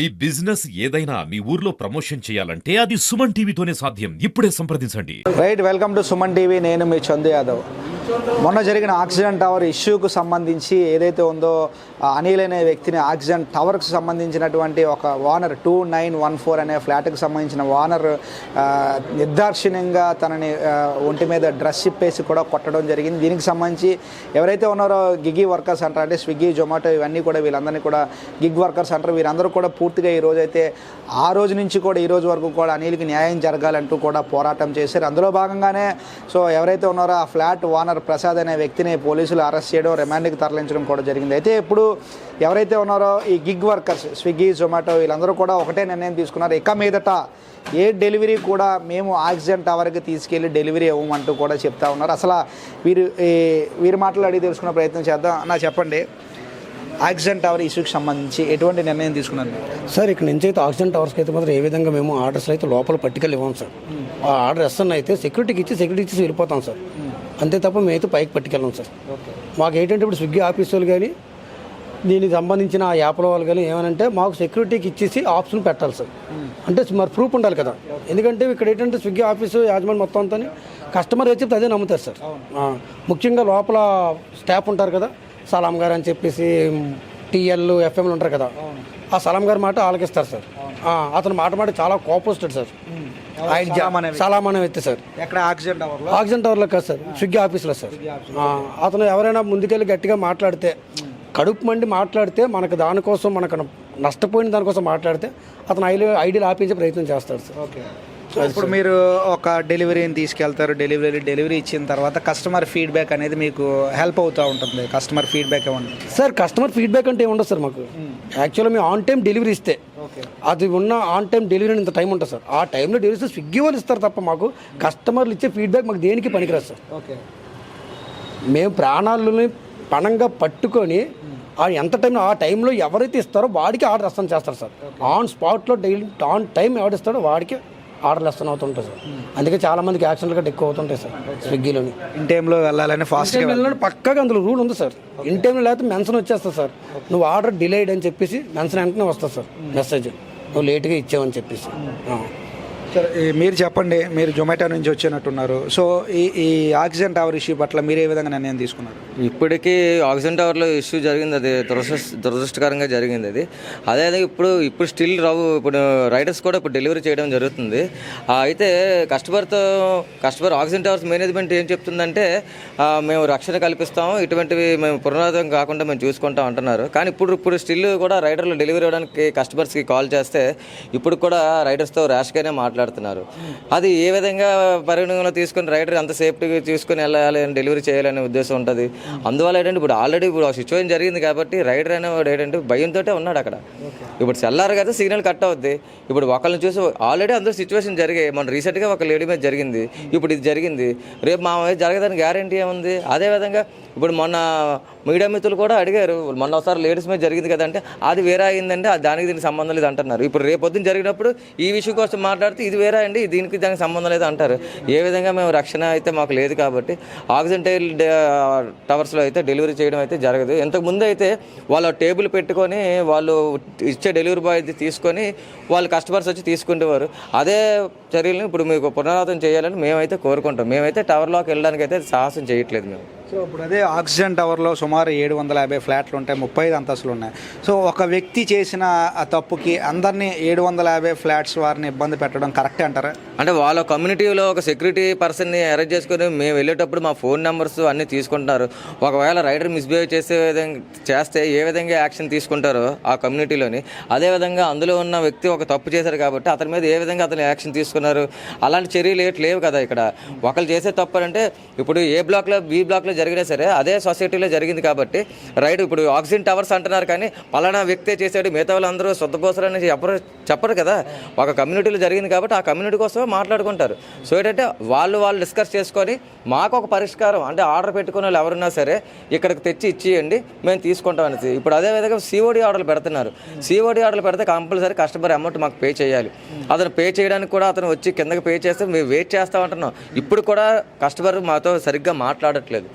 ఈ బిజినెస్ ఏదైనా మీ ఊర్లో ప్రమోషన్ చేయాలంటే అది సుమన్ టీవీతోనే సాధ్యం. ఇప్పుడే సంప్రదించండి. Right welcome to Suman TV. నేను మీ చందు యాదవ్. మొన్న జరిగిన ఆక్సిజన్ టవర్ ఇష్యూకు సంబంధించి ఏదైతే ఉందో అనిల్ అనే వ్యక్తిని ఆక్సిజన్ టవర్కు సంబంధించినటువంటి ఒక owner two nine one four అనే ఫ్లాట్కి సంబంధించిన వానర్ ఆ, తనని ఒంటి మీద డ్రెస్ ఇప్పేసి కూడా కొట్టడం జరిగింది. దీనికి సంబంధించి ఎవరైతే ఉన్నారో గిగి వర్కర్స్ అంటారు అంటే స్విగ్గీ జొమాటో ఇవన్నీ కూడా వీళ్ళందరినీ కూడా గిగ్ వర్కర్స్ అంటారు. వీరందరూ కూడా పూర్తిగా ఈ ఆ రోజు నుంచి కూడా ఈ రోజు వరకు కూడా అనిల్కి న్యాయం జరగాలంటూ కూడా పోరాటం చేశారు. అందులో భాగంగానే సో ఎవరైతే ఉన్నారో ఆ ఫ్లాట్ ఓనర్ ప్రసాద్ అనే వ్యక్తిని పోలీసులు అరెస్ట్ చేయడం రిమాండ్కి తరలించడం కూడా జరిగింది. అయితే ఇప్పుడు ఎవరైతే ఉన్నారో ఈ గిగ్ వర్కర్స్ స్విగ్గీ జొమాటో వీళ్ళందరూ కూడా ఒకటే నిర్ణయం తీసుకున్నారు. ఇక మీదట ఏ డెలివరీ కూడా మేము ఆక్సిజన్ టవర్కి తీసుకెళ్ళి డెలివరీ ఇవ్వమంటూ కూడా చెప్తా ఉన్నారు. అసలు వీరు ఈ వీరి మాటలు అడిగి తెలుసుకునే ప్రయత్నం చేద్దాం. నా చెప్పండి. ఆక్సిజన్ టవర్ ఇష్యూకి సంబంధించి ఎటువంటి నిర్ణయం తీసుకున్నారు? సార్ ఇక్కడ నుంచి అయితే ఆక్సిజన్ టవర్స్కి అయితే మాత్రం ఏ విధంగా మేము ఆర్డర్స్ అయితే లోపల పట్టుకెళ్ళి ఇవ్వం సార్. ఆ ఆర్డర్ ఎస్ఎన్ అయితే సెక్యూరిటీకి ఇచ్చి సెక్యూరిటీ ఇచ్చి వెళ్ళిపోతాం సార్. అంతే తప్ప మేమైతే పైకి పట్టుకెళ్ళాం సార్. మాకు ఏంటంటే ఇప్పుడు స్విగ్గీ ఆఫీస్ వాళ్ళు కానీ దీనికి సంబంధించిన ఆ యాప్ల వాళ్ళు కానీ ఏమనంటే మాకు సెక్యూరిటీకి ఇచ్చేసి ఆప్షన్ పెట్టాలి సార్. అంటే మరి ప్రూఫ్ ఉండాలి కదా. ఎందుకంటే ఇక్కడ ఏంటంటే స్విగ్గీ ఆఫీసు యాజమాన్యం మొత్తం అంతా కస్టమర్ వచ్చి అదే నమ్ముతారు సార్. ముఖ్యంగా లోపల స్టాఫ్ ఉంటారు కదా సలాం గారు అని చెప్పేసి టీఎల్ ఎఫ్ఎంలు ఉంటారు కదా. ఆ సలాం గారి మాట ఆలకిస్తారు సార్. ఆ, అతను మాట మాట చాలా కోపం వస్తాడు సార్ ఆయన వ్యక్తి. సలాం అనే వ్యక్తి సార్. ఎక్కడ? ఆక్సిజన్ టవర్లో? ఆక్సిజన్ టవర్లో కాదు సార్. స్విగ్గీ ఆఫీస్లో సార్. ఆ, అతను ఎవరైనా ముందుకెళ్ళి గట్టిగా మాట్లాడితే కడుపు మండి మాట్లాడితే మనకు దానికోసం మనకు నష్టపోయిన దానికోసం మాట్లాడితే అతను ఐడి ఐడీలు ఆపించే ప్రయత్నం చేస్తాడు సార్. ఓకే. ఇప్పుడు మీరు ఒక డెలివరీని తీసుకెళ్తారు డెలివరీ డెలివరీ ఇచ్చిన తర్వాత కస్టమర్ ఫీడ్బ్యాక్ అనేది మీకు హెల్ప్ అవుతూ ఉంటుంది. కస్టమర్ ఫీడ్బ్యాక్ ఇవ్వండి సార్ కస్టమర్ ఫీడ్బ్యాక్ అంటే ఏముండదు సార్ మాకు. యాక్చువల్గా మేము ఆన్ టైం డెలివరీ ఇస్తే అది ఉన్న ఆన్ టైం డెలివరీ ఇంత టైం ఉంటుంది సార్ ఆ టైంలో డెలివరీ ఇస్తే స్విగ్గీ వాళ్ళు ఇస్తారు తప్ప మాకు కస్టమర్లు ఇచ్చే ఫీడ్బ్యాక్ మాకు దేనికి పనికిరాదు సార్ ఓకే మేము ప్రాణాలని పణంగా పట్టుకొని ఆ ఎంత టైంలో ఆ టైంలో ఎవరైతే ఇస్తారో వాడికి ఆర్డర్ ఇస్తాను చేస్తారు సార్ ఆన్ స్పాట్లో డైలీ ఆన్ టైం ఎవడిస్తాడో వాడికి ఆర్డర్లు ఇస్తాను అవుతుంటాయి సార్. అందుకే చాలా మందికి యాక్సిడెంట్లు గట్రా ఎక్కువ అవుతుంటాయి సార్ స్విగ్గీలోని. ఇన్ టైంలో వెళ్ళాలని ఫాస్ట్గా టైం వెళ్ళినప్పుడు పక్కాగా అందులో రూల్ ఉంది సార్. ఇన్ టైంలో లేకపోతే మెన్షన్ వచ్చేస్తుంది సార్. నువ్వు ఆర్డర్ డిలేడ్ అని చెప్పేసి మెన్షన్ వెంటనే వస్తుంది సార్ మెసేజ్. నువ్వు లేట్గా ఇచ్చావని చెప్పేసి. సరే మీరు చెప్పండి మీరు జొమాటో నుంచి వచ్చినట్టున్నారు. సో ఈ ఈ ఆక్సిజన్ టవర్ ఇష్యూ పట్ల మీరు ఏ విధంగా నిర్ణయం తీసుకున్నారు? ఇప్పటికీ ఆక్సిజన్ టవర్లో ఇష్యూ జరిగింది అది దురదృష్ట దురదృష్టకరంగా జరిగింది అది. అదే ఇప్పుడు ఇప్పుడు స్టిల్ రావు ఇప్పుడు రైడర్స్ కూడా ఇప్పుడు డెలివరీ చేయడం జరుగుతుంది. అయితే కస్టమర్తో కస్టమర్ ఆక్సిజన్ టవర్స్ మేనేజ్మెంట్ ఏం చెప్తుందంటే మేము రక్షణ కల్పిస్తాము ఇటువంటివి మేము పునరావృతం కాకుండా మేము చూసుకుంటాం అంటున్నారు. కానీ ఇప్పుడు ఇప్పుడు స్టిల్ కూడా రైడర్లు డెలివరీ ఇవ్వడానికి కస్టమర్స్కి కాల్ చేస్తే ఇప్పుడు కూడా రైడర్స్తో ర్యాష్గానే మాట్లాడుతున్నారు అది ఏ విధంగా పరిగణనలో తీసుకుని రైడర్ అంత సేఫ్టీగా తీసుకుని వెళ్ళాలి అని డెలివరీ చేయాలనే ఉద్దేశం ఉంటుంది. అందువల్ల ఏంటంటే ఇప్పుడు ఆల్రెడీ ఇప్పుడు ఆ సిచ్యువేషన్ జరిగింది కాబట్టి రైడర్ అనేవాడు ఏంటంటే భయంతో ఉన్నాడు అక్కడ. ఇప్పుడు సెల్లారు కదా సిగ్నల్ కట్ అవుద్ది. ఇప్పుడు ఒకళ్ళని చూసి ఆల్రెడీ అందరూ సిచ్యువేషన్ జరిగాయి మన రీసెంట్గా ఒక లేడీ మీద జరిగింది. ఇప్పుడు ఇది జరిగింది. రేపు మా జరగదని గ్యారంటీ ఏముంది? అదేవిధంగా ఇప్పుడు మొన్న మీడియా మిత్రులు కూడా అడిగారు మొన్న ఒకసారి లేడీస్ మీద జరిగింది కదంటే అది వేరే అయిందంటే అది దానికి దీనికి సంబంధం లేదు అంటున్నారు. ఇప్పుడు రేపు జరిగినప్పుడు ఈ విషయం కోసం మాట్లాడితే ఇది వేరే అండి దీనికి దానికి సంబంధం లేదు అంటారు. ఏ విధంగా మేము రక్షణ అయితే మాకు లేదు కాబట్టి ఆక్సిజన్ టైల్ టవర్స్లో అయితే డెలివరీ చేయడం అయితే జరగదు. ఇంతకుముందు అయితే వాళ్ళ టేబుల్ పెట్టుకొని వాళ్ళు ఇచ్చే డెలివరీ బాయ్ తీసుకొని వాళ్ళు కస్టమర్స్ వచ్చి తీసుకునేవారు అదే చర్యలను ఇప్పుడు మీకు పునరావృతం చేయాలని మేమైతే కోరుకుంటాం. మేమైతే టవర్లోకి వెళ్ళడానికి అయితే సాహసం చేయట్లేదు మేము. సో ఇప్పుడు అదే ఆక్సిజన్ టవర్లో సుమారు ఏడు వందల యాభై ఫ్లాట్లు ఉంటాయి ముప్పై ఐదు అంతస్తులు ఉన్నాయి. సో ఒక వ్యక్తి చేసిన తప్పుకి అందరినీ ఏడు వందల యాభై ఫ్లాట్స్ వారిని ఇబ్బంది పెట్టడం కరెక్ట్ అంటారా? అంటే వాళ్ళ కమ్యూనిటీలో ఒక సెక్యూరిటీ పర్సన్ని అరేంజ్ చేసుకొని మేము వెళ్ళేటప్పుడు మా ఫోన్ నెంబర్స్ అన్నీ తీసుకుంటున్నారు. ఒకవేళ రైడర్ మిస్బిహేవ్ చేసే విధంగా చేస్తే ఏ విధంగా యాక్షన్ తీసుకుంటారో ఆ కమ్యూనిటీలోని అదేవిధంగా అందులో ఉన్న వ్యక్తి ఒక తప్పు చేశారు కాబట్టి అతని మీద ఏ విధంగా అతను యాక్షన్ తీసుకున్నారు? అలాంటి చర్యలు ఏటి లేవు కదా ఇక్కడ. ఒకళ్ళు చేసే తప్పు అంటే ఇప్పుడు ఏ బ్లాక్లో బి బ్లాక్లో జరిగినా సరే అదే సొసైటీలో జరిగింది కాబట్టి రైడ్ ఇప్పుడు ఆక్సిజన్ టవర్స్ అంటున్నారు కానీ పలానా వ్యక్తే చేశాడు మిగతా వాళ్ళందరూ శుద్ధపోసరని చెప్పరు చెప్పరు కదా. ఒక కమ్యూనిటీలో జరిగింది కాబట్టి ఆ కమ్యూనిటీ కోసం మాట్లాడుకుంటారు. సో ఏంటంటే వాళ్ళు వాళ్ళు డిస్కస్ చేసుకొని మాకు ఒక పరిష్కారం అంటే ఆర్డర్ పెట్టుకునే వాళ్ళు ఎవరున్నా సరే ఇక్కడికి తెచ్చి ఇచ్చేయండి మేము తీసుకుంటాం అనేసి. ఇప్పుడు అదే విధంగా సిఓడి ఆర్డర్లు పెడుతున్నారు. సిఓడి ఆర్డర్లు పెడితే కంపల్సరీ కస్టమర్ అమౌంట్ మాకు పే చేయాలి. అతను పే చేయడానికి కూడా అతను వచ్చి కిందకి పే చేస్తే మేము వెయిట్ చేస్తామంటున్నాం ఇప్పుడు కూడా కస్టమర్ మాతో సరిగ్గా మాట్లాడట్లేదు.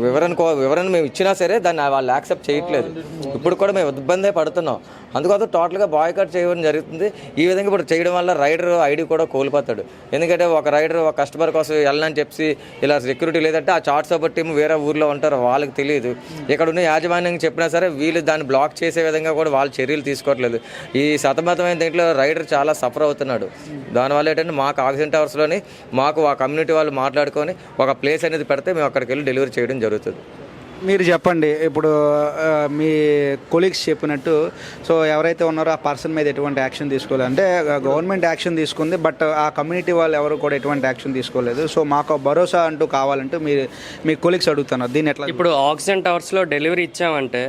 వివరణ కో- వివరణ మేము ఇచ్చినా సరే దాన్ని వాళ్ళు యాక్సెప్ట్ చేయట్లేదు. ఇప్పుడు కూడా మేము ఇబ్బందే పడుతున్నాం. అందుకోసం టోటల్గా బాయ్కట్ చేయడం జరుగుతుంది. ఈ విధంగా ఇప్పుడు చేయడం వల్ల రైడర్ ఐడి కూడా కోల్పోతాడు. ఎందుకంటే ఒక రైడర్ ఒక కస్టమర్ కోసం వెళ్ళని చెప్పి ఇలా సెక్యూరిటీ లేదంటే ఆ చార్ట్ సపోర్ట్ టీం వేరే ఊర్లో ఉంటారు వాళ్ళకి తెలియదు. ఇక్కడ ఉన్న యాజమాన్యం చెప్పినా సరే వీళ్ళు దాన్ని బ్లాక్ చేసే విధంగా కూడా వాళ్ళు చర్యలు తీసుకోవట్లేదు. ఈ సతమతమైన దీంట్లో రైడర్ చాలా సఫర్ అవుతున్నాడు. దానివల్ల ఏంటంటే మాకు ఆక్సిడెంట్ అవర్స్లోని మాకు ఆ కమ్యూనిటీ వాళ్ళు మాట్లాడుకొని ఒక ప్లేస్ అనేది పెడితే మేము అక్కడికి వెళ్ళి డెలివరీ చేయడం జరుగుతుంది. మీరు చెప్పండి. ఇప్పుడు మీ కొలీగ్స్ చెప్పినట్టు సో ఎవరైతే ఉన్నారో ఆ పర్సన్ మీద ఎటువంటి యాక్షన్ తీసుకోలేదు. అంటే గవర్నమెంట్ యాక్షన్ తీసుకుంది బట్ ఆ కమ్యూనిటీ వాళ్ళు ఎవరు కూడా ఎటువంటి యాక్షన్ తీసుకోలేదు. సో మాకు భరోసా అంటూ కావాలంటూ మీరు మీ కొలీగ్స్ అడుగుతున్నారు. దీన్ని ఎట్లా ఇప్పుడు ఆక్సిజన్ టవర్స్లో డెలివరీ ఇచ్చామంటే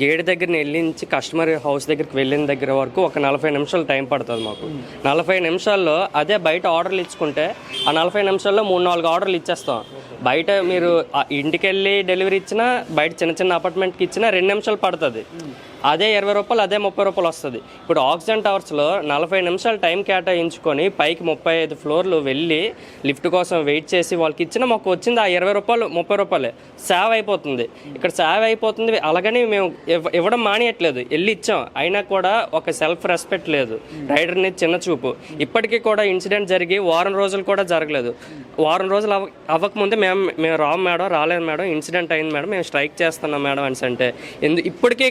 గేట్ దగ్గర వెళ్ళించి కస్టమర్ హౌస్ దగ్గరికి వెళ్ళిన దగ్గర వరకు ఒక నలభై నిమిషాలు టైం పడుతుంది మాకు. నలభై నిమిషాల్లో అదే బయట ఆర్డర్లు ఇచ్చుకుంటే ఆ నలభై నిమిషాల్లో మూడు నాలుగు ఆర్డర్లు ఇచ్చేస్తాం. బయట మీరు ఆ ఇంటికి వెళ్ళి డెలివరీ ఇచ్చినా బయట చిన్న చిన్న అపార్ట్మెంట్కి ఇచ్చినా రెండు నిమిషాలు పడుతుంది. అదే ఇరవై రూపాయలు అదే ముప్పై రూపాయలు వస్తుంది. ఇప్పుడు ఆక్సిజన్ టవర్స్లో నలభై నిమిషాలు టైం కేటాయించుకొని పైకి ముప్పై ఐదు ఫ్లోర్లు వెళ్ళి లిఫ్ట్ కోసం వెయిట్ చేసి వాళ్ళకి ఇచ్చిన మాకు వచ్చింది ఆ ఇరవై రూపాయలు ముప్పై రూపాయలే. సేవ్ అయిపోతుంది. ఇక్కడ సేవ్ అయిపోతుంది అలాగని మేము ఇవ్వ- ఇవ్వడం మానేయట్లేదు. వెళ్ళి ఇచ్చాం. అయినా కూడా ఒక సెల్ఫ్ రెస్పెక్ట్ లేదు. రైడర్ని చిన్న చూపు. ఇప్పటికీ కూడా ఇన్సిడెంట్ జరిగి వారం రోజులు కూడా జరగలేదు. వారం రోజులు అవ అవ్వకముందే మేము మేము రాము మేడం రాలేదు మేడం ఇన్సిడెంట్ అయింది మేడం మేము స్ట్రైక్ చేస్తున్నాం మేడం అని అంటే ఎందు ఇప్పటికీ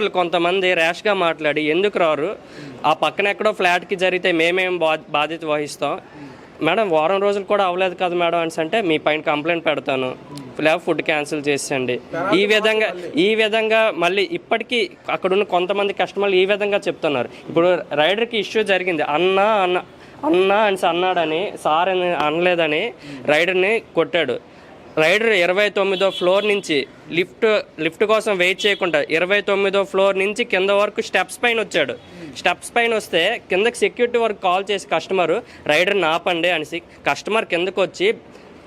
కస్టమర్లు కొంతమంది ర్యాష్గా మాట్లాడి ఎందుకు రారు? ఆ పక్కన ఎక్కడో ఫ్లాట్కి జరిగితే మేమేం బా బాధ్యత వహిస్తాం. మేడం వారం రోజులు కూడా అవ్వలేదు కదా మేడం అనేసి అంటే మీ పైన కంప్లైంట్ పెడతాను. లేదా ఫుడ్ క్యాన్సిల్ చేసేయండి. ఈ విధంగా ఈ విధంగా మళ్ళీ ఇప్పటికీ అక్కడ ఉన్న కొంతమంది కస్టమర్లు ఈ విధంగా చెప్తున్నారు. ఇప్పుడు రైడర్కి ఇష్యూ జరిగింది. అన్న అన్న అన్న అని అన్నాడని సార్ అని అనలేదని రైడర్ని కొట్టాడు. రైడర్ ఇరవై తొమ్మిదో ఫ్లోర్ నుంచి లిఫ్ట్ లిఫ్ట్ కోసం వెయిట్ చేయకుండా ఇరవై తొమ్మిదో ఫ్లోర్ నుంచి కింద వరకు స్టెప్స్ పైన వచ్చాడు. స్టెప్స్ పైన వస్తే కిందకి సెక్యూరిటీ వరకు కాల్ చేసి కస్టమర్ రైడర్ని ఆపండి అనేసి కస్టమర్ కిందకు వచ్చి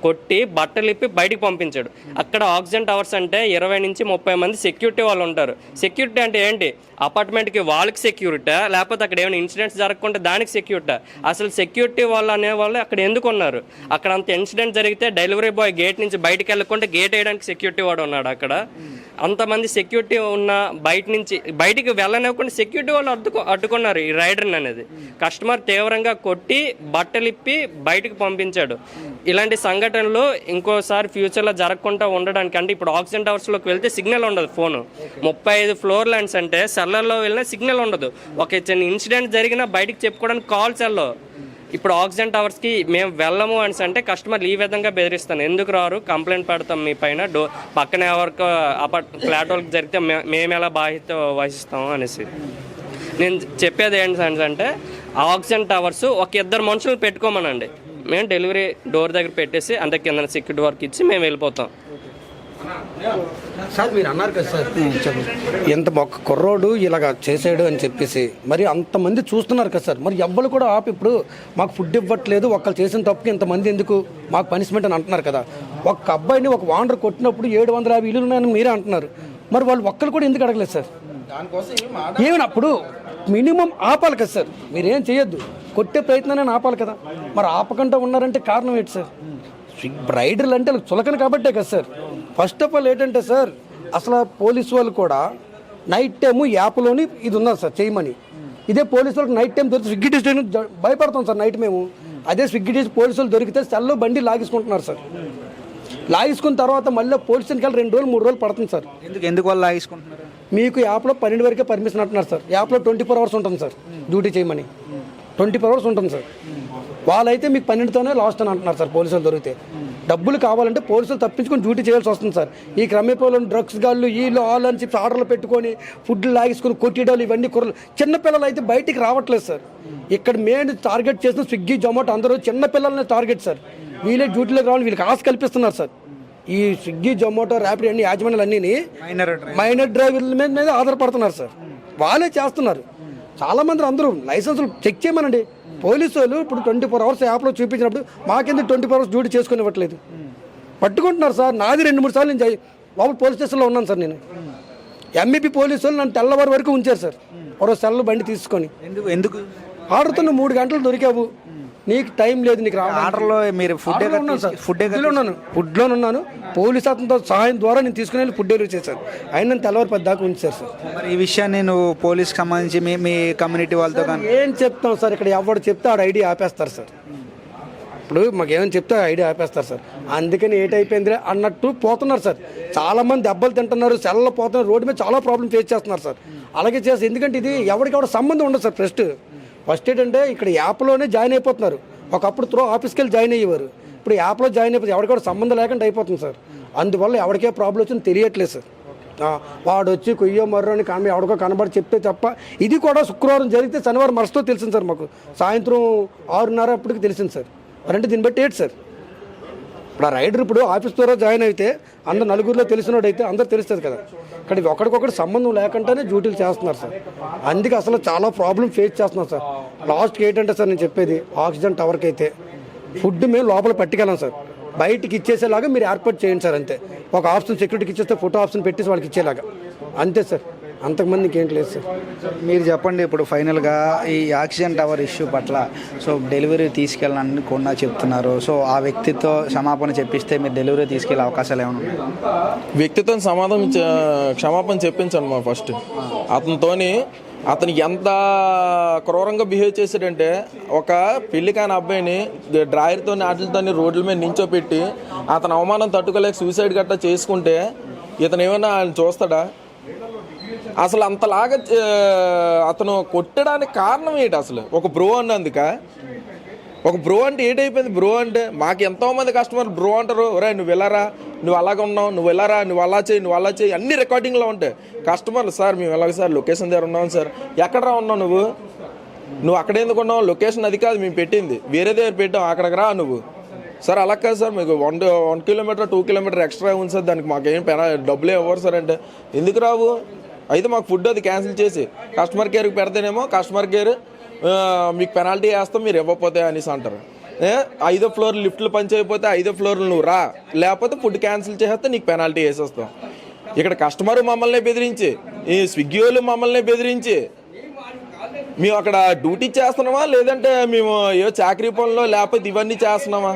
కొట్టి బట్టలు ఇప్పి బయటికి పంపించాడు. అక్కడ ఆక్సిజన్ టవర్స్ అంటే ఇరవై నుంచి ముప్పై మంది సెక్యూరిటీ వాళ్ళు ఉంటారు. సెక్యూరిటీ అంటే ఏంటి? అపార్ట్మెంట్కి వాళ్ళకి సెక్యూరిటీ లేకపోతే అక్కడ ఏమైనా ఇన్సిడెంట్స్ జరగకుండా దానికి సెక్యూరిటీ అసలు సెక్యూరిటీ వాళ్ళు అనే వాళ్ళు అక్కడ ఎందుకు ఉన్నారు? అక్కడ అంత ఇన్సిడెంట్ జరిగితే డెలివరీ బాయ్ గేట్ నుంచి బయటికి వెళ్ళకుండా గేట్ వేయడానికి సెక్యూరిటీ వాడు ఉన్నాడు అక్కడ? అంతమంది సెక్యూరిటీ ఉన్న బయట నుంచి బయటికి వెళ్ళనివ్వకుండా సెక్యూరిటీ వాళ్ళు అడ్డుకో అడ్డుకున్నారు ఈ రైడర్ని అనేది. కస్టమర్ తీవ్రంగా కొట్టి బట్టలు ఇప్పి బయటికి పంపించాడు. ఇలాంటి సంఘటనలు ఇంకోసారి ఫ్యూచర్లో జరగకుండా ఉండడానికి అంటే ఇప్పుడు ఆక్సిజన్ టవర్స్లోకి వెళ్తే సిగ్నల్ ఉండదు ఫోను ముప్పై ఐదు ఫ్లోర్ ల్యాండ్స్ అంటే సెల్లర్లో వెళ్ళినా సిగ్నల్ ఉండదు. ఒక చిన్న ఇన్సిడెంట్ జరిగినా బయటికి చెప్పుకోవడానికి కాల్ సెల్లో ఇప్పుడు ఆక్సిజన్ టవర్స్కి మేము వెళ్ళము అని అంటే కస్టమర్లు ఈ విధంగా బెదిరిస్తాను. ఎందుకు రారు? కంప్లైంట్ పెడతాం మీ పైన. డో పక్కన ఎవరికి అపార్ట్ ఫ్లాట్ వాళ్ళకి జరిగితే మేము ఎలా బాధ్యత వహిస్తాము అనేసి. నేను చెప్పేది ఏంటి అంటే ఆక్సిజన్ టవర్స్ ఒక ఇద్దరు మనుషులు పెట్టుకోమనండి. మేము డెలివరీ డోర్ దగ్గర పెట్టేసి అంత కింద సెక్యూరిటీ వర్క్ ఇచ్చి మేము వెళ్ళిపోతాం. సార్ మీరు అన్నారు కదా సార్. ఎంత ఒక కుర్రోడు ఇలాగ చేసాడు అని చెప్పేసి మరి అంతమంది చూస్తున్నారు కదా సార్. మరి ఎవ్వరు కూడా ఆపి ఇప్పుడు మాకు ఫుడ్ ఇవ్వట్లేదు ఒకళ్ళు చేసిన తప్పుకి ఇంతమంది ఎందుకు? మాకు పనిష్మెంట్ అని అంటున్నారు కదా. ఒక అబ్బాయిని ఒక వాండర్ కొట్టినప్పుడు ఏడు వందల యాభై ఇల్లులు ఉన్నాయని మీరే అంటున్నారు. మరి వాళ్ళు ఒక్కరు కూడా ఎందుకు అడగలేదు సార్? ఏమైనా అప్పుడు మినిమం ఆపాలి కదా సార్. మీరేం చేయొద్దు. కొట్టే ప్రయత్నాన్ని ఆపాలి కదా. మరి ఆపకుండా ఉన్నారంటే కారణం ఏంటి సార్? రైడర్లు అంటే చులకన కాబట్టే కదా సార్. ఫస్ట్ ఆఫ్ ఆల్ ఏంటంటే సార్ అసలు పోలీస్ వాళ్ళు కూడా నైట్ టైము యాప్లోని ఇది ఉన్నది సార్ చేయమని. ఇదే పోలీసు వాళ్ళకి నైట్ టైం దొరికి స్విగ్గీ డిస్ట్రిక్ట్ భయపడతాం సార్ నైట్ మేము. అదే స్విగ్గీ డిస్ట్రిక్ట్ పోలీసు వాళ్ళు దొరికితే సెల్లో బండి లాగేసుకుంటున్నారు సార్. లాగేసుకున్న తర్వాత మళ్ళీ పోలీస్ స్టేషన్కి రెండు రోజులు మూడు రోజులు పడుతుంది సార్. ఎందుకు ఎందుకు వాళ్ళు లాగేసుకుంటున్నారు? మీకు యాప్లో పన్నెండు వరకే పర్మిషన్ అంటున్నారు సార్. యాప్లో ట్వంటీ ఫోర్ అవర్స్ ఉంటుంది సార్ డ్యూటీ చేయమని. ట్వంటీ ఫోర్ అవర్స్ ఉంటుంది సార్. వాళ్ళైతే మీకు పన్నెండుతోనే లాస్ట్ అని అంటున్నారు సార్ పోలీసులు దొరికితే. డబ్బులు కావాలంటే పోలీసులు తప్పించుకొని డ్యూటీ చేయాల్సి వస్తుంది సార్. ఈ క్రమేపంలో డ్రగ్స్ గాళ్ళు వీళ్ళు వాళ్ళు అని చెప్పి ఆర్డర్లు పెట్టుకొని ఫుడ్ లాగేసుకొని కొట్టిడాలు ఇవన్నీ కుర్రలు చిన్నపిల్లలు అయితే బయటికి రావట్లేదు సార్. ఇక్కడ మెయిన్ టార్గెట్ చేసిన స్విగ్గీ జొమాటో అందరూ చిన్న పిల్లల్ని టార్గెట్ సార్. వీళ్ళే డ్యూటీలోకి రావాలి వీళ్ళకి ఆశ కల్పిస్తున్నారు సార్. ఈ స్విగ్గీ జొమాటో ర్యాపిడ్ అన్ని యాజమాన్యాలు అన్నీ మైనర్ డ్రైవర్ల మీద మీద ఆధారపడుతున్నారు సార్. వాళ్ళే చేస్తున్నారు. చాలా మంది అందరూ లైసెన్సులు చెక్ చేయమనండి. పోలీసు వాళ్ళు ఇప్పుడు ట్వంటీ ఫోర్ అవర్స్ యాప్లో చూపించినప్పుడు మాకెందుకు ట్వంటీ ఫోర్ అవర్స్ డ్యూటీ చేసుకుని ఇవ్వట్లేదు పట్టుకుంటున్నారు సార్. నాది రెండు మూడు సార్లు నేను లోపల పోలీస్ స్టేషన్లో ఉన్నాను సార్ నేను. ఎంఈపీ పోలీసు వాళ్ళు నన్ను తెల్లవారు వరకు ఉంచారు సార్. ఒక సెల్ బండి తీసుకొని. ఎందుకు ఎందుకు? ఆడుతున్న మూడు గంటలు దొరికావు. నీకు టైం లేదు నీకు. ఆర్డర్లో మీరు ఫుడ్ ఫుడ్ ఉన్నాను ఫుడ్లో ఉన్నాను. పోలీస్ అతనితో సహాయం ద్వారా నేను తీసుకుని వెళ్ళి ఫుడ్ డెలివరీ చేశాను. ఆయన నన్ను తెల్లవారు పది దాకా ఉంచారు సార్ మరి ఈ విషయాన్ని నువ్వు పోలీస్కి సంబంధించి మీ మీ కమ్యూనిటీ వాళ్ళతో కానీ ఏం చెప్తాం సార్? ఇక్కడ ఎవడు చెప్తే ఆడ ఐడి ఆపేస్తారు సార్. ఇప్పుడు మాకు ఏమైనా చెప్తే ఐడి ఆపేస్తారు సార్. అందుకని ఏటైపోయింది అన్నట్టు పోతున్నారు సార్. చాలా మంది దెబ్బలు తింటున్నారు సెల్ల పోతున్నారు రోడ్డు మీద చాలా ప్రాబ్లం ఫేస్ చేస్తున్నారు సార్. అలాగే చేసి ఎందుకంటే ఇది ఎవరికెవడ సంబంధం ఉండదు సార్ ఫస్ట్. ఫస్ట్ ఏంటంటే ఇక్కడ యాప్లోనే జాయిన్ అయిపోతున్నారు. ఒకప్పుడు త్రో ఆఫీస్కి వెళ్ళి జాయిన్ అయ్యేవారు. ఇప్పుడు యాప్లో జాయిన్ అయిపోతే ఎవరికెవడ సంబంధం లేకుండా అయిపోతుంది సార్. అందువల్ల ఎవరికే ప్రాబ్లం వచ్చింది తెలియట్లేదు సార్. వాడు వచ్చి కొయ్యో మర్రో అని కనబడి ఎవడికో కనబడి చెప్తే తప్ప ఇది కూడా శుక్రవారం జరిగితే శనివారం మరుసటో తెలిసింది సార్ మాకు. సాయంత్రం ఆరున్నర అప్పటికి తెలిసింది సార్. అంటే దీన్ని బట్టి ఏంటి సార్. ఇప్పుడు ఆ రైడర్ ఇప్పుడు ఆఫీస్ ద్వారా జాయిన్ అయితే అందరు నలుగురిలో తెలిసినోడైతే అందరు తెలుస్తుంది కదా. ఇక్కడ ఒకరికొకటి సంబంధం లేకుండానే డ్యూటీలు చేస్తున్నారు సార్. అందుకే అసలు చాలా ప్రాబ్లం ఫేస్ చేస్తున్నారు సార్. లాస్ట్కి ఏంటంటే సార్ నేను చెప్పేది ఆక్సిజన్ టవర్కి అయితే ఫుడ్ మేము లోపల పట్టుకెళ్ళాం సార్. బయటికి ఇచ్చేసేలాగా మీరు ఏర్పాటు చేయండి సార్ అంతే. ఒక ఆప్షన్ సెక్యూరిటీకి ఇచ్చేస్తే ఫోటో ఆప్షన్ పెట్టేసి వాళ్ళకి ఇచ్చేలాగా. అంతే సార్. అంతకుమంది ఇంకేం లేదు సార్. మీరు చెప్పండి ఇప్పుడు ఫైనల్గా ఈ ఆక్సిజన్ టవర్ ఇష్యూ పట్ల సో డెలివరీ తీసుకెళ్ళాలని కొన్నా చెప్తున్నారు. సో ఆ వ్యక్తితో క్షమాపణ చెప్పిస్తే మీరు డెలివరీ తీసుకెళ్ళే అవకాశాలు ఏమైనా వ్యక్తితో సమాధానం క్షమాపణ చెప్పించాను మా ఫస్ట్. అతనితోని అతను ఎంత క్రూరంగా బిహేవ్ చేశాడంటే ఒక పెళ్ళి కాని అబ్బాయిని డ్రాయర్తో వాటితో రోడ్ల మీద నించోపెట్టి అతను అవమానం తట్టుకోలేక సూసైడ్ గట్టా చేసుకుంటే ఇతను ఏమైనా ఆయన చూస్తాడా? అసలు అంతలాగా అతను కొట్టడానికి కారణం ఏంటి అసలు? ఒక బ్రో అన్నందుక? ఒక బ్రో అంటే ఏటైపోయింది? బ్రో అంటే మాకు ఎంతో మంది కస్టమర్ బ్రో అంటారు ఒరే నువ్వు వెళ్ళారా? నువ్వు అలాగ ఉన్నావు నువ్వు వెళ్ళారా? నువ్వు అలా చేయి నువ్వు అలా చేయి. అన్ని రికార్డింగ్లో ఉంటాయి. కస్టమర్లు సార్ మేము ఎలాగ సార్? లొకేషన్ దగ్గర ఉన్నాం సార్. ఎక్కడ ఉన్నావు నువ్వు? నువ్వు అక్కడ ఎందుకు ఉన్నావు? లొకేషన్ అది కాదు మేము పెట్టింది. వేరే దగ్గర పెట్టాం అక్కడికి రా నువ్వు. సార్ అలా కాదు సార్ మీకు one one kilometre two kilometre extra ఉంది సార్ దానికి మాకు ఏం పెన డబ్బులు ఇవ్వరు సార్ అంటే. ఎందుకు రావు? అయితే మాకు ఫుడ్ అది క్యాన్సిల్ చేసి కస్టమర్ కేర్కి పెడితేనేమో కస్టమర్ కేర్ మీకు పెనాల్టీ వేస్తాం మీరు ఇవ్వకపోతే అనేసి అంటారు. ఐదో ఫ్లోర్ లిఫ్ట్లు పనిచేయకపోతే ఐదో ఫ్లోర్లు నువ్వు రా. లేకపోతే ఫుడ్ క్యాన్సిల్ చేస్తే నీకు పెనాల్టీ వేసేస్తాం. ఇక్కడ కస్టమర్ మమ్మల్ని బెదిరించి ఈ స్విగ్గీ వాళ్ళు మమ్మల్ని బెదిరించి మేము అక్కడ డ్యూటీ చేస్తున్నామా? లేదంటే మేము ఏ చాకరీ పనులు లేకపోతే ఇవన్నీ చేస్తున్నామా?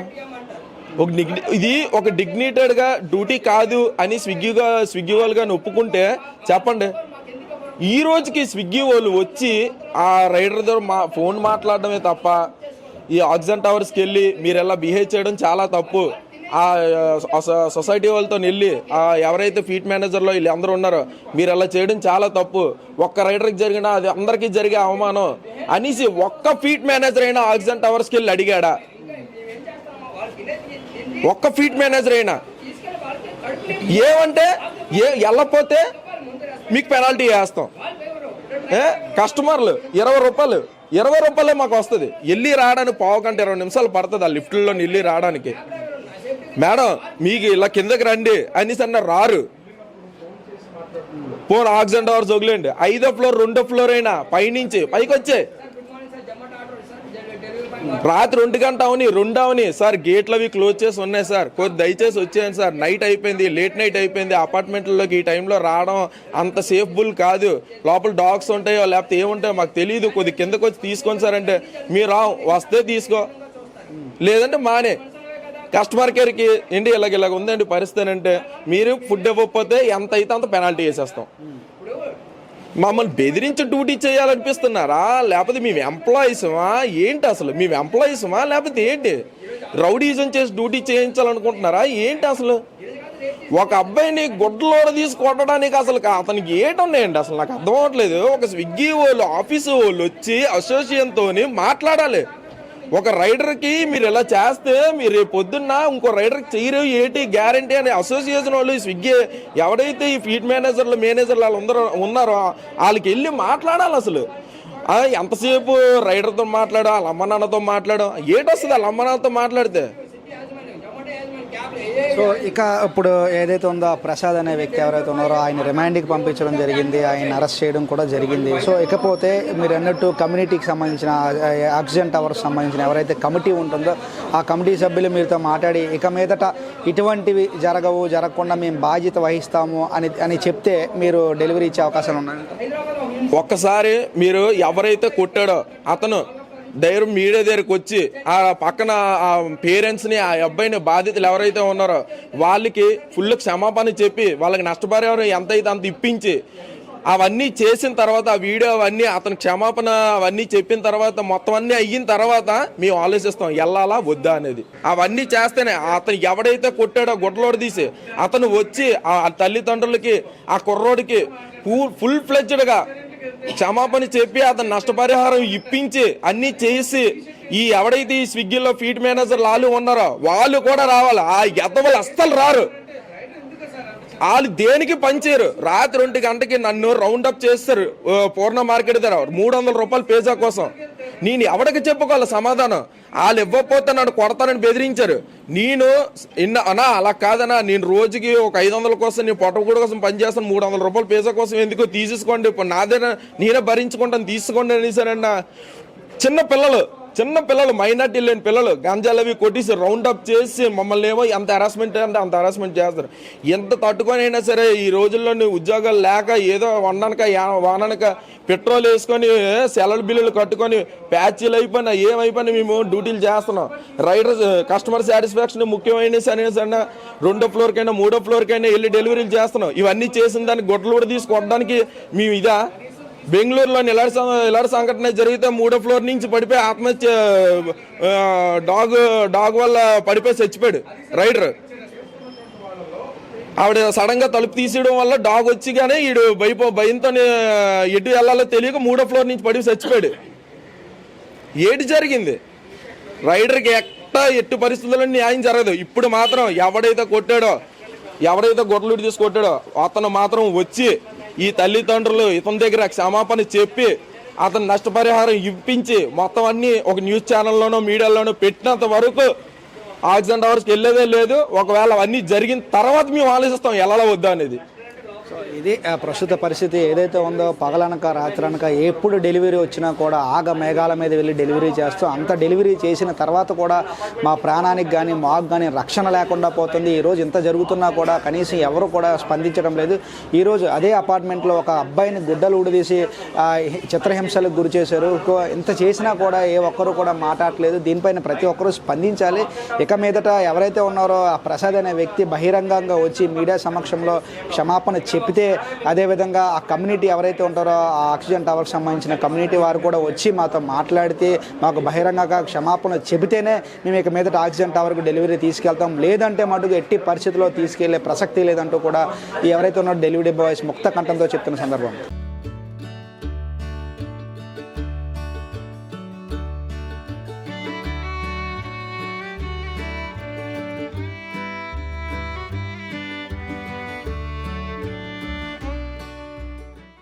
ఒక డిగ్ని ఇది ఒక డిగ్నేటెడ్గా డ్యూటీ కాదు అని స్విగ్గీగా స్విగ్గీ వాళ్ళు కానీ ఒప్పుకుంటే చెప్పండి. ఈ రోజుకి స్విగ్గీ వాళ్ళు వచ్చి ఆ రైడర్ దగ్గర మా ఫోన్ మాట్లాడడమే తప్ప ఈ ఆక్సిజన్ టవర్స్కి వెళ్ళి మీరు ఎలా బిహేవ్ చేయడం చాలా తప్పు. ఆ సొసైటీ వాళ్ళతో వెళ్ళి ఆ ఎవరైతే ఫీట్ మేనేజర్లో వీళ్ళు అందరూ ఉన్నారో మీరు అలా చేయడం చాలా తప్పు. ఒక్క రైడర్కి జరిగిన అది అందరికీ జరిగే అవమానం. అనేసి ఒక్క ఫీట్ మేనేజర్ అయినా ఆక్సిజన్ టవర్స్కి వెళ్ళి అడిగాడా? ఒక్క ఫీట్ మేనేజర్ అయినా. ఏమంటే ఏ వెళ్ళపోతే మీకు పెనాల్టీ వేస్తాం. కస్టమర్లు ఇరవై రూపాయలు ఇరవై రూపాయలే మాకు వస్తుంది. వెళ్ళి రావడానికి పావు గంట ఇరవై నిమిషాలు పడుతుంది ఆ లిఫ్ట్లో వెళ్ళి రావడానికి. మేడం మీకు ఇలా కిందకి రండి అనేసి అన్న రారు. పోను ఆక్సిజన్ టవర్స్ వదిలేండి ఐదో ఫ్లోర్ రెండో ఫ్లోర్ అయినా పైనుంచి పైకి వచ్చే రాత్రి ఒంటి గంట అవని రెండు అవని. సార్ గేట్లు అవి క్లోజ్ చేసి ఉన్నాయి సార్. కొద్ది దయచేసి వచ్చేయండి సార్. నైట్ అయిపోయింది లేట్ నైట్ అయిపోయింది. అపార్ట్మెంట్లలోకి ఈ టైంలో రావడం అంత సేఫ్బుల్ కాదు. లోపల డాగ్స్ ఉంటాయో లేకపోతే ఏముంటాయో మాకు తెలియదు కొద్ది కిందకు వచ్చి తీసుకొని సార్ అంటే మీరు వస్తే తీసుకో. లేదంటే మానే. కస్టమర్ కేర్కి ఏంటి ఇలాగ ఇలాగ ఉందండి పరిస్థితి అంటే మీరు ఫుడ్ ఇవ్వకపోతే ఎంత అయితే అంత పెనాల్టీ వేసేస్తాం. మమ్మల్ని బెదిరించి డ్యూటీ చేయాలనిపిస్తున్నారా? లేకపోతే మేము ఎంప్లాయీసమా? ఏంటి అసలు? మేము ఎంప్లాయీసమా? లేకపోతే ఏంటి? రౌడీజం చేసి డ్యూటీ చేయించాలనుకుంటున్నారా? ఏంటి అసలు? ఒక అబ్బాయిని గుడ్డలోడ తీసుకొట్టడానికి అసలు అతనికి ఏటున్నాయండి అసలు నాకు అర్థం అవ్వట్లేదు. ఒక స్విగ్గీ వాళ్ళు ఆఫీసు వాళ్ళు వచ్చి అసోసియేషన్తో మాట్లాడాలి. ఒక రైడర్కి మీరు ఇలా చేస్తే మీరు పొద్దున్న ఇంకో రైడర్కి చేయరు ఏంటి? గ్యారంటీ అని అసోసియేషన్ వాళ్ళు స్విగ్గీ ఎవడైతే ఈ ఫీడ్ మేనేజర్లు మేనేజర్లు వాళ్ళు ఉన్నారో వాళ్ళకి వెళ్ళి మాట్లాడాలి అసలు. ఎంతసేపు రైడర్తో మాట్లాడు వాళ్ళ అమ్మ నాన్నతో మాట్లాడు ఏంటి వస్తుంది వాళ్ళ అమ్మ నాన్నతో మాట్లాడితే? సో ఇక ఇప్పుడు ఏదైతే ఉందో ఆ ప్రసాద్ అనే వ్యక్తి ఎవరైతే ఉన్నారో ఆయన రిమాండ్కి పంపించడం జరిగింది ఆయన అరెస్ట్ చేయడం కూడా జరిగింది. సో ఇకపోతే మీరు అన్నట్టు కమ్యూనిటీకి సంబంధించిన ఆక్సిజన్ టవర్కి సంబంధించిన ఎవరైతే కమిటీ ఉంటుందో ఆ కమిటీ సభ్యులు మీరుతో మాట్లాడి ఇక మీదట ఇటువంటివి జరగవు జరగకుండా మేము బాధ్యత వహిస్తాము అని అని చెప్తే మీరు డెలివరీ ఇచ్చే అవకాశాలు ఉన్నాయి? ఒక్కసారి మీరు ఎవరైతే కొట్టాడో అతను ధైర్యం మీడియా దగ్గరికి వచ్చి ఆ పక్కన ఆ పేరెంట్స్ని ఆ అబ్బాయిని బాధితులు ఎవరైతే ఉన్నారో వాళ్ళకి ఫుల్ క్షమాపణ చెప్పి వాళ్ళకి నష్టపరిహారం ఎంత అయితే అంత ఇప్పించి అవన్నీ చేసిన తర్వాత ఆ వీడియో అవన్నీ అతను క్షమాపణ అవన్నీ చెప్పిన తర్వాత మొత్తం అన్నీ అయిన తర్వాత మేము ఆలోచిస్తాం వెళ్ళాలా వద్దా అనేది. అవన్నీ చేస్తేనే అతను ఎవడైతే కొట్టాడో గుడ్డలోడు తీసి అతను వచ్చి ఆ తల్లిదండ్రులకి ఆ కుర్రోడికి ఫుల్ ఫ్లెడ్జ్డ్గా క్షమాపణ చెప్పి అతను నష్టపరిహారం ఇప్పించి అన్ని చేసి ఈ ఎవడైతే ఈ స్విగ్గీలో ఫీడ్ మేనేజర్ లాలు ఉన్నారో వాళ్ళు కూడా రావాలి. ఆ ఎద్దవలు అస్సలు రారు. వాళ్ళు దేనికి పనిచేయరు? రాత్రి ఒంటి గంటకి నన్ను రౌండ్ అప్ చేస్తారు. పూర్ణ మార్కెట్ దగ్గర. మూడు వందల రూపాయలు పేజా కోసం. నేను ఎవరికి చెప్పుకోవాలి సమాధానం? వాళ్ళు ఇవ్వకపోతే నన్ను కొడతానని బెదిరించారు. నేను ఇన్న అనా అలా కాదనా నేను రోజుకి ఒక ఐదు వందల కోసం నేను పొట్టకూడ కోసం పనిచేస్తాను. మూడు వందల రూపాయలు పేజా కోసం ఎందుకు తీసేసుకోండి. ఇప్పుడు నాదే నేనే భరించుకుంటాను తీసుకోండి అనేసారన్న. చిన్న పిల్లలు. చిన్న పిల్లలు మైనార్టీ లేని పిల్లలు గంజాలు అవి కొట్టేసి రౌండ్ అప్ చేసి మమ్మల్ని ఏమో ఎంత హెరాస్మెంట్ అంటే అంత హెరాస్మెంట్ చేస్తారు. ఎంత తట్టుకొని అయినా సరే ఈ రోజుల్లో ఉద్యోగాలు లేక ఏదో వండనక వాననక పెట్రోల్ వేసుకొని సెలవు బిల్లులు కట్టుకొని ప్యాచీలు అయిపోయినా ఏమైపోయినా మేము డ్యూటీలు చేస్తున్నాం. రైడర్ కస్టమర్ సాటిస్ఫాక్షన్ ముఖ్యమైన సరే సరే రెండో ఫ్లోర్కైనా మూడో ఫ్లోర్కైనా వెళ్ళి డెలివరీలు చేస్తున్నాం. ఇవన్నీ చేసిన దానికి గొడ్డలు కూడా తీసుకోవడానికి మేము ఇదా బెంగళూరులో ఇలాంటి సం- ఇలాంటి సంఘటన జరిగితే మూడో ఫ్లోర్ నుంచి పడిపోయి ఆత్మహత్య డాగ్ డాగ్ వల్ల పడిపోయి చచ్చిపోయాడు రైడర్. ఆవిడ సడన్గా తలుపు తీసేయడం వల్ల డాగ్ వచ్చి కానీ ఈడు భయపో భయంతో ఎటు వెళ్ళాలో తెలియక మూడో ఫ్లోర్ నుంచి పడి చచ్చిపోయాడు. ఏటి జరిగింది? రైడర్కి ఎట్టా ఎట్టు పరిస్థితుల్లో న్యాయం జరగదు. ఇప్పుడు మాత్రం ఎవడైతే కొట్టాడో ఎవడైతే గొడ్లు తీసి కొట్టాడో అతను మాత్రం వచ్చి ఈ తల్లిదండ్రులు ఇతని దగ్గర క్షమాపణ చెప్పి అతను నష్టపరిహారం ఇప్పించి మొత్తం అన్ని ఒక న్యూస్ ఛానల్లోనో మీడియాలోనో పెట్టినంత వరకు ఆక్సిజన్ టవర్స్కి వెళ్ళేదే లేదు. ఒకవేళ అవన్నీ జరిగిన తర్వాత మేము ఆలోచిస్తాం ఎలా వద్దా అనేది. ఇది ప్రస్తుత పరిస్థితి ఏదైతే ఉందో పగలనక రాత్రనక ఎప్పుడు డెలివరీ వచ్చినా కూడా ఆగ మేఘాల మీద వెళ్ళి డెలివరీ చేస్తూ అంత డెలివరీ చేసిన తర్వాత కూడా మా ప్రాణానికి కానీ మాకు కానీ రక్షణ లేకుండా పోతుంది. ఈరోజు ఇంత జరుగుతున్నా కూడా కనీసం ఎవరు కూడా స్పందించడం లేదు. ఈరోజు అదే అపార్ట్మెంట్లో ఒక అబ్బాయిని గుడ్డలు ఊడదీసి చిత్రహింసలకు గురి చేశారు. ఇంత చేసినా కూడా ఏ ఒక్కరు కూడా మాట్లాడలేదు. దీనిపైన ప్రతి ఒక్కరూ స్పందించాలి. ఇక మీదట ఎవరైతే ఉన్నారో ఆ ప్రసాద్ అనే వ్యక్తి బహిరంగంగా వచ్చి మీడియా సమక్షంలో క్షమాపణ చెప్పితే అదేవిధంగా ఆ కమ్యూనిటీ ఎవరైతే ఉంటారో ఆ ఆక్సిజన్ టవర్కి సంబంధించిన కమ్యూనిటీ వారు కూడా వచ్చి మాతో మాట్లాడితే మాకు బహిరంగంగా క్షమాపణ చెబితేనే మేము ఇక మీదట ఆక్సిజన్ టవర్కు డెలివరీ తీసుకెళ్తాం. లేదంటే మటుకు ఎట్టి పరిస్థితిలో తీసుకెళ్ళే ప్రసక్తి లేదంటూ కూడా ఎవరైతే ఉన్నారో డెలివరీ బాయ్స్ ముక్త కంఠంతో చెప్తున్న సందర్భం.